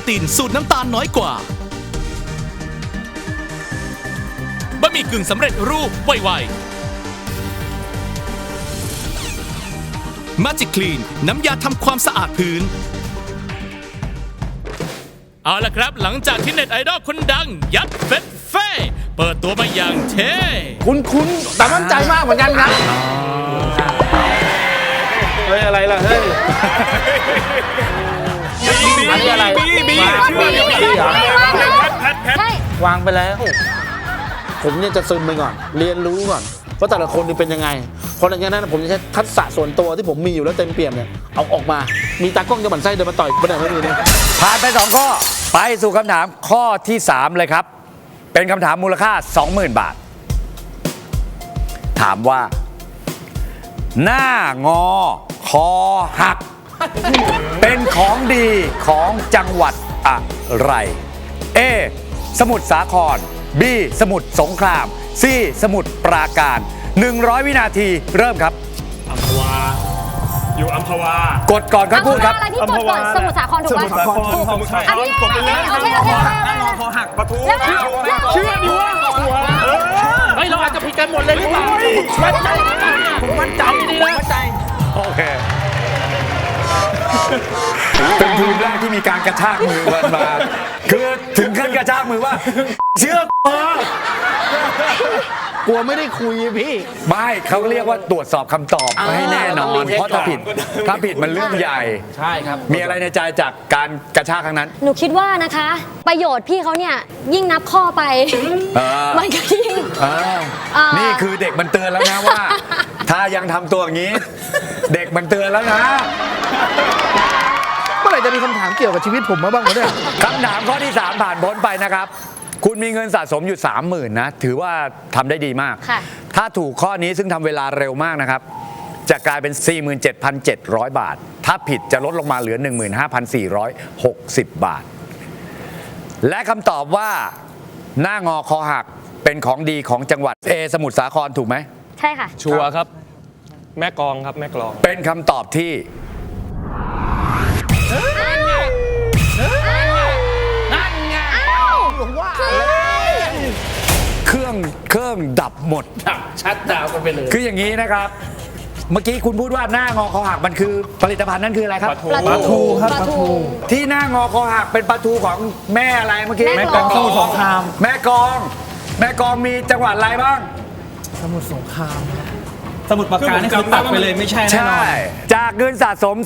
วนตินสูตรน้ำตาลน้อยกว่าบะหมี่กึ่งสำเร็จรูปไวๆ Magic Clean น้ำยาทำความสะอาดพื้น เอาละครับหลังจากที่เน็ตไอดอลคนดัง ยัดเฟสเฟ่เปิดตัวมาอย่างเท่คุ้นคุ้นๆแต่มั่นใจมากเหมือนกันครับเฮ้ย อะไรล่ะ เฮ้ย อันนี้อะไรบีบีวางชื่อบีบีเหรอแพทแพทใช่วางไปแล้ว ผมเนี่ยจะซึมไปก่อน เรียนรู้ก่อนว่าแต่ละคนนี่เป็นยังไง เพราะหลังจากนั้นผมจะใช้ทักษะส่วนตัวที่ผมมีอยู่แล้วเต็มเปี่ยมเนี่ยเอาออกมา มีตากล้องจะบันไส้เดินมาต่อยไม่ได้ไม่มีเนี่ยผ่านไป2ข้อ ไปสู่คำถามข้อที่ 3 เลยครับ เป็นคำถามมูลค่า 20,000 บาท ถามว่า หน้างอ คอหัก เป็นของดีของจังหวัดอะไร A สมุทรสาคร B สมุทรสงคราม C สมุทรปราการ 100 วินาทีเริ่มครับ อัมพวา อยู่อัมพวา กดก่อนครับพูดครับ อะไรที่กดก่อนสมุทรสาครถูกไหมสมุทรสาครสมุทรสาคอันรนี้กดไปเลยโอเคโอเคโอเคหน้างอคอหักปะทูแล้วแล้วแล้วเชื่อดิว่าเออเฮ้ยเราอาจจะผิดกันหมดเลยหรือเปล่ามั่นใจผมมั่นใจดีนะมั่นใจโอเค เป็นทีมแรกที่มีการกระชากมือกันมา คือถึงขั้นกระชากมือว่า เชื่อเออกลัวไม่ได้คุยพี่ ไม่เขาเรียกว่าตรวจสอบคำตอบอ่าให้แน่นอต้องรีนเช็คเพราะถ้าผิดก่อนถ้าผิดมันเรื่องใหญ่ ใช่ครับ มีอะไรในใจจากการกระชากครั้งนั้น หนูคิดว่านะคะ ประโยชน์พี่เขาเนี่ยยิ่งนับข้อไป เออ มันก็ยิ่ง เอออ่านี่ นี่คือเด็กมันเตือนแล้วนะว่า ถ้ายังทำตัวอย่างนี้ เด็กมันเตือนแล้วนะ เมื่อไหร่จะมีคำถามเกี่ยวกับชีวิตผมมาบ้างวะเนี่ย คำถามข้อที่ 3 ผ่านพ้นไปนะครับ คุณมีเงินสะสมอยู่ 30,000นะ ถือว่าทำได้ดีมาก ค่ะ ถ้าถูกข้อนี้ซึ่งทำเวลาเร็วมากนะครับ จะกลายเป็น 47,700 บาท ถ้าผิดจะลดลงมาเหลือ 15,460 บาท และคำตอบว่า หน้างอคอหักเป็นของดีของจังหวัดเอสมุทรสาครถูกไหม ใช่ค่ะ ชัวร์ครับ แม่กลองครับแม่กลอง เป็นคำตอบที่ รื่องเครื่องดับหมดชัดดาวกันไปเลย คืออย่างนี้นะครับ เมื่อกี้คุณพูดว่าหน้างอคอหักมันคือผลิตภัณฑ์นั่นคืออะไรครับปลาทู ปลาทูครับปลาทู ที่หน้างอคอหักเป็นปลาทูของแม่อะไรเมื่อกี้แม่กลองสมุทรสงคราม แม่กลอง แม่กลองมีจังหวัดอะไรบ้าง สมุ ดปากกานี่คือตัดไปเลยไม่ใช่แน่นใช่อนจากเงินสะสม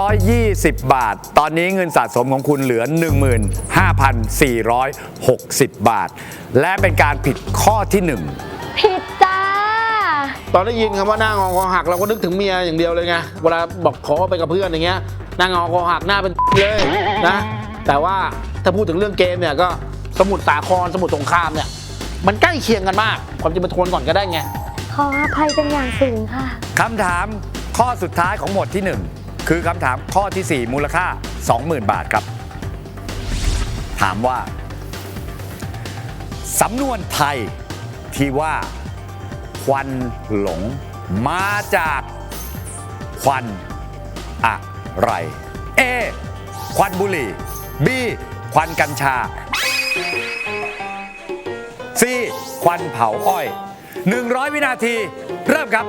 3,920 บาท ตอนนี้เงินสะสมของคุณเหลือ 15,460 บาท และเป็นการผิดข้อที่หนึ่งผิดจ้า ตอนได้ยินคำว่าหน้างอคอหักเราก็นึกถึงเมียอย่างเดียวเลยไง เวลาบอกขอไปกับเพื่อนอย่างเงี้ยหน้างอคอหักหน้าเป็นเลยนะ แต่ว่าถ้าพูดถึงเรื่องเกมเนี่ยก็สมุทรสาครสมุทรสงครามเนี่ยมันใกล้เคียงกันมาก ความจริงมาทวนก่อนก็ได้ไง ขออภัยเป็นอย่างสูงค่ะ คำถามข้อสุดท้ายของหมวดที่ 1 คือคำถามข้อที่ 4 มูลค่า 20,000 บาทครับ ถามว่า สำนวนไทยที่ว่า ควันหลงมาจาก ควันอะไร A ควันบุหรี่ B ควันกัญชา C ควันเผาอ้อย 100 วินาที เริ่มครับ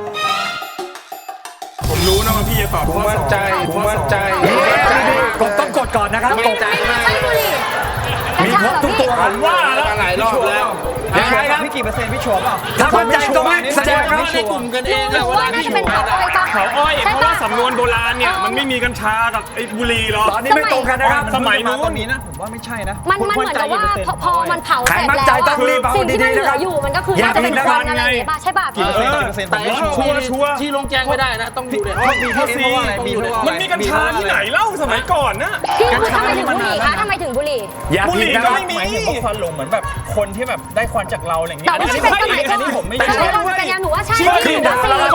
ผมรู้นะว่าพี่จะตอบผมมั่นใจ ผมมั่นใจกดต้องกดก่อนนะครับกดใช่บุหรี่มีครบทุกตัวครับว่าแล้วหลายรอบแล้ว ยังไงครับพี่กี่เปอร์เซ็นต์พี่ชัวร์เปล่าถ้ามั่นใจตรงนี้แสดงครับไม่ได้กลุ่มกันเองหนูว่าน่าจะเป็นเผาอ้อยปะเผาอ้อยใช่เพราะปะว่าสำนวนโบราณเนี่ยมันไม่มีกัญชากับไอ้บุหรี่หรอกตอนนี้ไม่ตรงกันนะครับสมัยนู้นตอนนี้นะผมว่าไม่ใใช่นะมันมันเหมือนกับว่าพอพอมันเผาใครเสร็จมั่นแล้วใจต้องรีบเอาสิ่งที่มันดีเหๆลืนะครัอบอยู่มันก็คืออย่าน่าจะเป็นผิดนะคครับวันอะไรอย่างเงี้ยป่ะใช่ป่ะพี่กี่เปอร์เซ็นต์กี่เปอร์เซ็นต์แต่ผมที่ว่าชัวร์ชัวร์ที่ลงแจ้งไม่ได้นะต้องดูเนี่ยข้อสี่บีเพราะว่าอะไรมันมีกัญชาที่ไหนเล่าสมัยก่อนนะพี่คือทำไมถึงบุหรี่คะทำไมถึงบุหรี่อย่าบุหผิดรี่นะก็ครับไม่มีหมายถึงว่าควันหลงเหมือนแบบคนที่แบบได้ควันจากเราอะไรอย่างเงี้แต่ยว่าถ้าเป็นสมัยก่อนอันนี้ผมไม่สชัวมัยร์ก่อนเป็นยาหนูว่าใช่ข้อพี่สี่หนู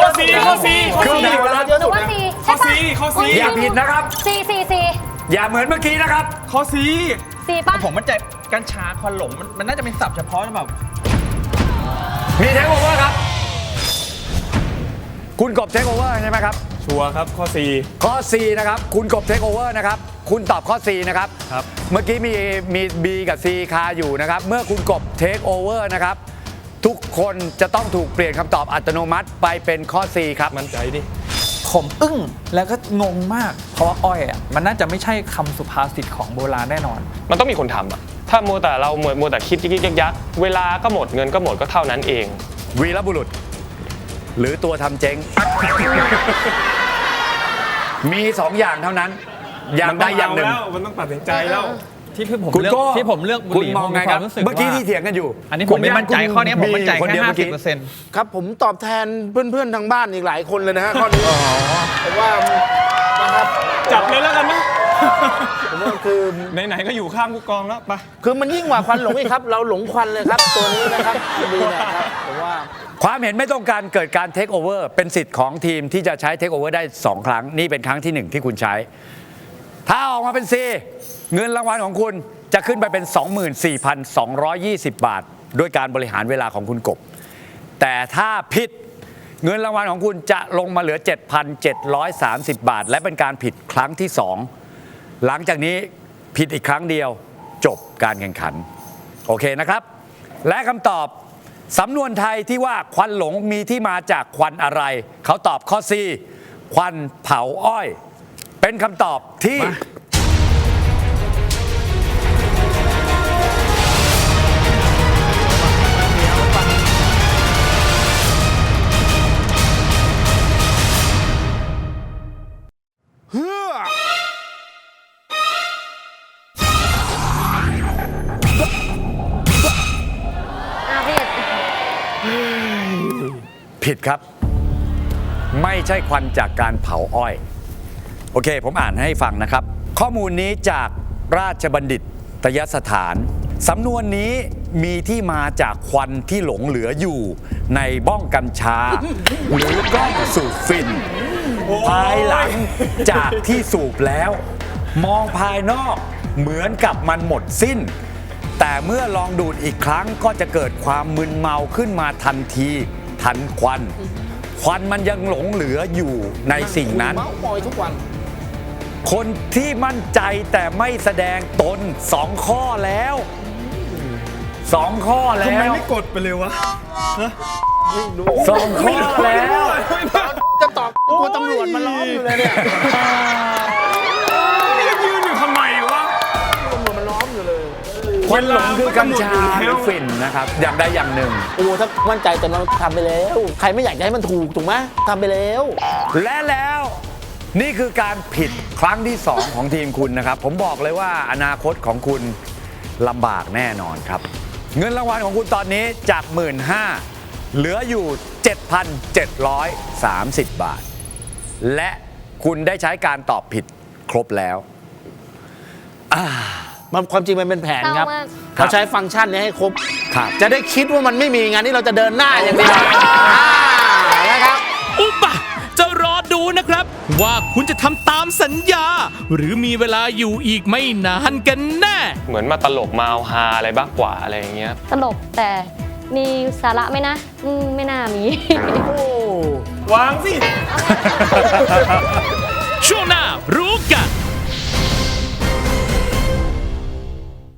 ว่าสี่ข้อสี่ข้อสี่ข้อสี่คือหนูว่าสี่ข้อใช่ปะสี่ข้อสี่ อย่าผิดนะครับ สี่สี่สี่อย่าเหมือนเมื่อกี้นะครับ ข้อสี่สี่ป่ะผมมั่นใจกัญชาควันหลงมันมันน่าจะเป็นศัพท์เฉพาะแบบมีเทคโอเวอร์ครับ คุณกบเทคโอเวอร์ใช่ไหมครับ ชัวร์ครับข้อ ข้อ 4 นะครับ คุณกบเทคโอเวอร์นะครับ คุณตอบข้อ 4 นะครับ ครับ เมื่อกี้มีมี B กับ C คาอยู่นะครับ เมื่อคุณกบเทคโอเวอร์นะครับ ทุกคนจะต้องถูกเปลี่ยนคำตอบอัตโนมัติไปเป็นข้อ 4 ครับ 4 มั่นใจดิ ผมอึ้งแล้วก็งงมาก เพราะว่าอ้อยอะมันน่าจะไม่ใช่คำสุภาษิตของโบราณแน่นอน มันต้องมีคนทำอะถ้ามัวแต่เรามัวมัวแต่คิดยิกๆยักๆเวลาก็หมดเงินก็หมดก็เท่านั้นเอง วีรบุรุษ หรือตัวทำเจ๊ง มีสองอย่างเท่านั้น อย่างใดอย่างหนึ่งแล้วมันต้องตัดสินใจแล้ว ที่ที่ผมคุณเลือกก็ที่ผมเลือกบุคุณหรี่มองผไงมีคครัวาบมรู้สึกเมื่อกี้ว่าที่เถียงกันอยู่ อันนี้ผมไม่มั่นใจคุณข้อนี้ผมมั่นใจคนแค่เดียวห้าเมื่อสิบกี้เปอร์เซ็นต์ครับผมตอบแทนเพื่อนๆทางบ้านอีกหลายคนเลยนะฮะข้อนี้ผมว่านะครับ จับเลยแล้วกันนะ ผมว่าคือ ไหนๆก็อยู่ข้างผู้กองแล้วไปคือมันยิ่งกว่าควันหลงอีกครับ เราหลงควันเลยครับ ตัวนี้นะครับดีเนี่ยครับผมว่า ความเห็นไม่ตรงกันเกิดการเทคโอเวอร์เป็นสิทธิ์ของทีมที่จะใช้เทคโอเวอร์ได้ 2 ครั้ง นี่เป็นครั้งที่ 1 ที่คุณใช้ ถ้าออกมาเป็น C เงินรางวัลของคุณจะขึ้นไปเป็น 24,220 บาท ด้วยการบริหารเวลาของคุณกบ แต่ถ้าผิดเงินรางวัลของคุณจะลงมาเหลือ 7,730 บาท และเป็นการผิดครั้งที่ 2 หลังจากนี้ผิดอีกครั้งเดียวจบการแข่งขัน โอเคนะครับ และคำตอบสำนวนไทยที่ว่าควันหลงมีที่มาจากควันอะไร เขาตอบข้อ C ควันเผาอ้อย เป็นคำตอบที่ ผิดครับ ไม่ใช่ควันจากการเผาอ้อย โอเค ผมอ่านให้ฟังนะครับ ข้อมูลนี้จากราชบัณฑิตยสถาน สำนวนนี้มีที่มาจากควันที่หลงเหลืออยู่ ในบ้องกัญชา หรือกล้องสูบฟิน ภายหลังจากที่สูบแล้ว มองภายนอกเหมือนกับมันหมดสิ้น แต่เมื่อลองดูดอีกครั้งก็จะเกิดความมึนเมาขึ้นมาทันที ทันควัน ควันมันยังหลงเหลืออยู่ในสิ่งนั้น เมาส์มอยทุกวัน คนที่มั่นใจแต่ไม่แสดงตนสองข้อแล้วสองข้อทำแล้ไมวไม่กดไปเลยวะสองข้อแล้ว จะตอบกลัวตำรวจมาล้อมอยู่เลยเนี่ยยื ควันหลงคือกัญชาเวลาหรือฝิ่นนะครับอย่างใดอย่างหนึ่ง โอ้ถ้ามั่นใจแต่เราทำไปแล้ว ใครไม่อยากจะให้มันถูกถูกไหมทำไปแล้ว และแล้วนี่คือการผิดครั้งที่ 2 ของทีมคุณนะครับ ผมบอกเลยว่าอนาคตของคุณลำบากแน่นอนครับ เงินรางวัลของคุณตอนนี้จาก 1 5ื่นเหลืออยู่ 7,730 บาท และคุณได้ใช้การตอบผิดครบแล้ว มันความจริงมันเป็นแผนครับเศร้ามาก เขาใช้ฟังก์ชันนี้ให้ครบ ครับ จะได้คิดว่ามันไม่มีงานที่เราจะเดินหน้าอย่างเดียวอ่านะครับ อุปะจะรอดูนะครับ ว่าคุณจะทำตามสัญญา หรือมีเวลาอยู่อีกไม่นานกันแน่ เหมือนมาตลกมาเอาฮาอะไรบ้างกว่าอะไรอย่างเงี้ย ตลกแต่มีสาระไหมนะอืมไม่น่ามี วางสิ